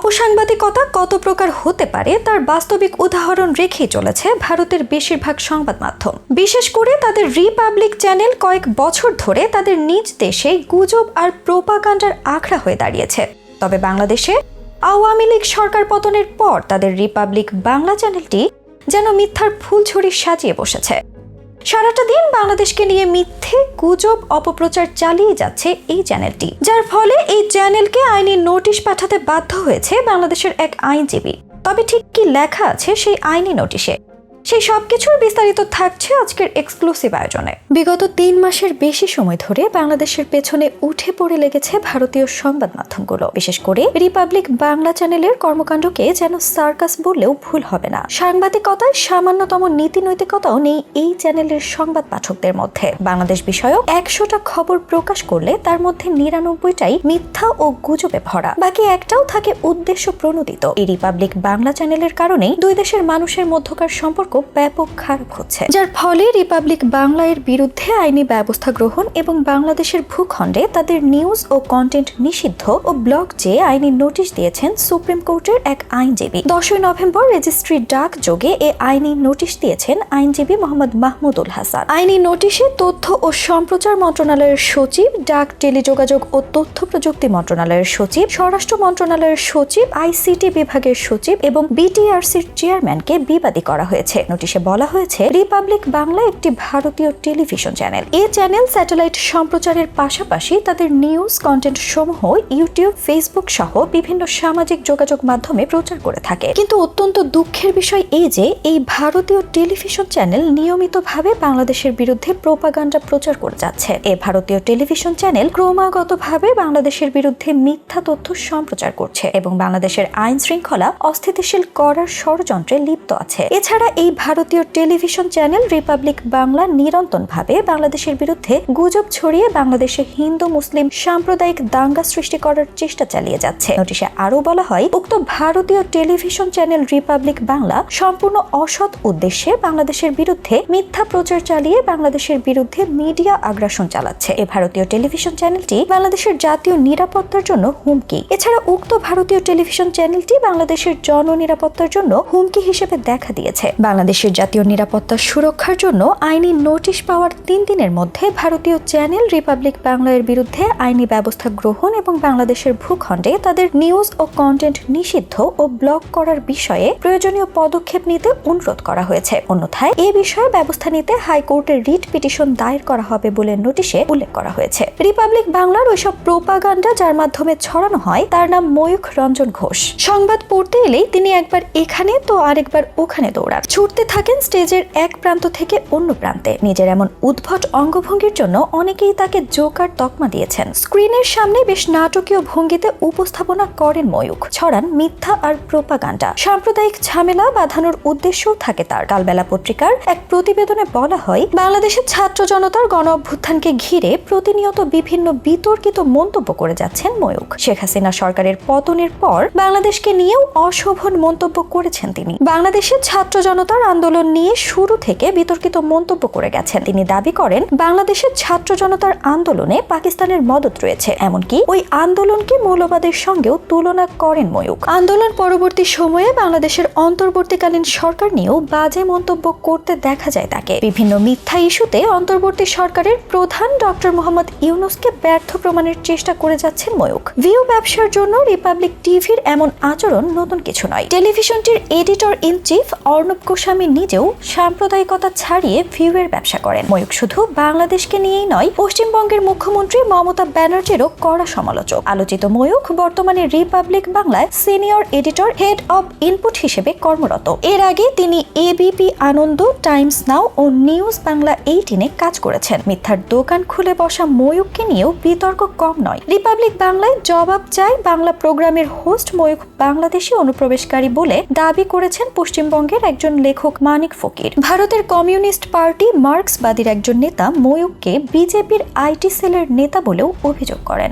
অপসাংবাদিকতা কত প্রকার হতে পারে তার বাস্তবিক উদাহরণ রেখেই চলেছে ভারতের বেশিরভাগ সংবাদ মাধ্যম। বিশেষ করে তাদের রিপাবলিক চ্যানেল কয়েক বছর ধরে তাদের নিজ দেশে গুজব আর প্রোপাগান্ডার আখড়া হয়ে দাঁড়িয়েছে। তবে বাংলাদেশে আওয়ামী লীগ সরকার পতনের পর তাদের রিপাবলিক বাংলা চ্যানেলটি যেন মিথ্যার ফুলঝুরি সাজিয়ে বসেছে। সারাটা দিন বাংলাদেশকে নিয়ে মিথ্যে গুজব অপপ্রচার চালিয়ে যাচ্ছে এই চ্যানেলটি, যার ফলে এই চ্যানেলকে আইনি নোটিশ পাঠাতে বাধ্য হয়েছে বাংলাদেশের এক আইনজীবী। তবে ঠিক কি লেখা আছে সেই আইনি নোটিশে? সেই সবকিছুর বিস্তারিত থাকছে আজকের এক্সক্লুসিভ আয়োজনে। বিগত তিন মাসের বেশি সময় ধরে বাংলাদেশের পেছনে উঠে পড়ে লেগেছে ভারতীয় সংবাদ মাধ্যমগুলো। বিশেষ করে রিপাবলিক বাংলা চ্যানেলের কর্মকাণ্ডকে যেন সার্কাস বললেও ভুল হবে না। সাংবাদিকতায় সামান্যতম নীতি নৈতিকতাও নেই এই চ্যানেলের সংবাদ পাঠকদের মধ্যে। বাংলাদেশ বিষয়ক একশোটা খবর প্রকাশ করলে তার মধ্যে নিরানব্বইটাই মিথ্যা ও গুজবে ভরা। বাকি একটাও থাকে উদ্দেশ্য প্রণোদিত। এই রিপাবলিক বাংলা চ্যানেলের কারণেই দুই দেশের মানুষের মধ্যকার সম্পর্ক ব্যাপক খারাপ হচ্ছে যার ফলে রিপাবলিক বাংলা এর বিরুদ্ধে আইনি ব্যবস্থা গ্রহণ এবং বাংলাদেশের ভূখণ্ডে তাদের নিউজ ও কন্টেন্ট নিষিদ্ধ ও ব্লক যে আইনি নোটিশ দিয়েছেন সুপ্রিম কোর্টের এক আইনজীবী। দশই নভেম্বর রেজিস্ট্রি ডাক যোগে এ আইনি নোটিশ দিয়েছেন আইনজীবী মোহাম্মদ মাহমুদুল হাসান। আইনি নোটিশে তথ্য ও সম্প্রচার মন্ত্রণালয়ের সচিব, ডাক, টেলিযোগাযোগ ও তথ্য প্রযুক্তি মন্ত্রণালয়ের সচিব, স্বরাষ্ট্র মন্ত্রণালয়ের সচিব, আইসিটি বিভাগের সচিব এবং বিটিআরসির চেয়ারম্যানকে বিবাদী করা হয়েছে। নোটিশে বলা হয়েছে, রিপাবলিক বাংলা একটি ভারতীয় টেলিভিশন চ্যানেল। এই চ্যানেল স্যাটেলাইট সম্প্রচারের পাশাপাশি তাদের নিউজ কন্টেন্ট সমূহ ইউটিউব, ফেসবুক সহ বিভিন্ন সামাজিক যোগাযোগ মাধ্যমে প্রচার করে থাকে। কিন্তু অত্যন্ত দুঃখের বিষয় এই যে, এই ভারতীয় টেলিভিশন চ্যানেল নিয়মিতভাবে বাংলাদেশের বিরুদ্ধে প্রোপাগান্ডা প্রচার করে যাচ্ছে। এ ভারতীয় টেলিভিশন চ্যানেল ক্রমাগতভাবে বাংলাদেশের বিরুদ্ধে মিথ্যা তথ্য সম্প্রচার করছে এবং বাংলাদেশের আইন শৃঙ্খলা অস্থিতিশীল করার ষড়যন্ত্রে লিপ্ত আছে। এছাড়া এই ভারতীয় টেলিভিশন চ্যানেল রিপাবলিক বাংলা নিরন্তরভাবে বাংলাদেশের বিরুদ্ধে গুজব ছড়িয়ে বাংলাদেশে হিন্দু, মুসলিম সাম্প্রদায়িক দাঙ্গা সৃষ্টি করার চেষ্টা চালিয়ে যাচ্ছে। নোটিশে আরও বলা হয়, উক্ত ভারতীয় টেলিভিশন চ্যানেল রিপাবলিক বাংলা সম্পূর্ণ অসৎ উদ্দেশ্যে বাংলাদেশের বিরুদ্ধে মিথ্যা প্রচার চালিয়ে বাংলাদেশের বিরুদ্ধে মিডিয়া আগ্রাসন চালাচ্ছে। এ ভারতীয় টেলিভিশন চ্যানেলটি বাংলাদেশের জাতীয় নিরাপত্তার জন্য হুমকি। এছাড়া উক্ত ভারতীয় টেলিভিশন চ্যানেলটি বাংলাদেশের জননিরাপত্তার জন্য হুমকি হিসেবে দেখা দিয়েছে। বাংলাদেশের জাতীয় নিরাপত্তা সুরক্ষার জন্য আইনি নোটিশ পাওয়ার তিন দিনের মধ্যে ভারতীয় চ্যানেল রিপাবলিক বাংলার বিরুদ্ধে আইনি ব্যবস্থা গ্রহণ এবং বাংলাদেশের ভূখণ্ডে তাদের নিউজ ও কন্টেন্ট নিষিদ্ধ ও ব্লক করার বিষয়ে প্রয়োজনীয় পদক্ষেপ নিতে অনুরোধ করা হয়েছে। অন্যথায় এ বিষয়ে ব্যবস্থা নিতে হাইকোর্টের রিট পিটিশন দায়ের করা হবে বলে নোটিশে উল্লেখ করা হয়েছে। রিপাবলিক বাংলার ওইসব প্রোপাগান্ডা যার মাধ্যমে ছড়ানো হয়, তার নাম ময়ূখ রঞ্জন ঘোষ। সংবাদ পড়তে এলেই তিনি একবার এখানে তো আরেকবার ওখানে দৌড়ান। ছুটতে থাকেন স্টেজের এক প্রান্ত থেকে অন্য প্রান্তে। নিজের এমন উদ্ভট অঙ্গভঙ্গির জন্য অনেকেই তাকে জোকার তকমা দিয়েছেন। স্ক্রিনের সামনে বেশ নাটকীয় ভঙ্গিতে উপস্থাপনা করেন ময়ূখ। ছড়ান মিথ্যা আর প্রোপাগান্ডা। সাম্প্রদায়িক ঝামেলা বাঁধানোর উদ্দেশ্যও থাকে তার। কালবেলা পত্রিকার এক প্রতিবেদনে বলা হয়, বাংলাদেশের ছাত্র জনতার গণ অভ্যুত্থানকে ঘিরে প্রতিনিয়ত বিভিন্ন বিতর্কিত মন্তব্য করে যাচ্ছেন ময়ূখ। শেখ হাসিনা সরকারের পতনের পর বাংলাদেশকে নিয়েও অশোভন মন্তব্য করেছেন তিনি। বাংলাদেশের ছাত্র জনতার আন্দোলন নিয়ে শুরু থেকে বিতর্কিত মন্তব্য করে গেছেন। তিনি দাবি করেন, বাংলাদেশের ছাত্র জনতার আন্দোলনে পাকিস্তানের মদত রয়েছে। এমনকি ওই আন্দোলনকে মৌলবাদের সঙ্গেও তুলনা করেন ময়ূক আন্দোলন পরবর্তী সময়ে বাংলাদেশের অন্তর্বর্তীকালীন সরকার নিয়েও বাজে মন্তব্য করতে দেখা যায় তাকে। বিভিন্ন মিথ্যা ইস্যুতে অন্তর্বর্তী সরকারের প্রধান ডক্টর মোহাম্মদ ইউনুসকে ব্যর্থ প্রমাণের চেষ্টা করে যাচ্ছেন ময়ূক ভিউ ব্যবসার জন্য রিপাবলিক টিভির এমন আচরণ নতুন কিছু নয়। টেলিভিশনটির editor in chief Arnab Goswami নিজেও সাম্প্রদায়িকতা ছাড়িয়ে ভিউয়ের ব্যবসা করেন। ময়ূক শুধু বাংলাদেশকে নিয়েই নয়, পশ্চিমবঙ্গের মুখ্যমন্ত্রী মমতা ব্যানার্জিরও কড়া সমালোচক। আলোচিত ময়ূক বর্তমানে রিপাবলিক বাংলায় senior editor, head of input হিসেবে কর্মরত। এর আগে তিনি এবিপি আনন্দ, টাইমস নাও ও নিউজ বাংলা এইটিনে কাজ করেছেন। মিথ্যার দোকান খুলে বসা ময়ূককে নিয়েও বিতর্ক কম নয়। রিপাবলিক বাংলায় জবাব চায় বাংলা প্রোগ্রামের হোস্ট ময়ূক বাংলাদেশি অনুপ্রবেশকারী বলে দাবি করেছেন পশ্চিমবঙ্গের একজন লেখক মানিক ফকির। ভারতের কমিউনিস্ট পার্টি মার্ক্সবাদীর একজন নেতা ময়ূককে বিজেপির আইটি সেলের নেতা বলেও অভিযোগ করেন।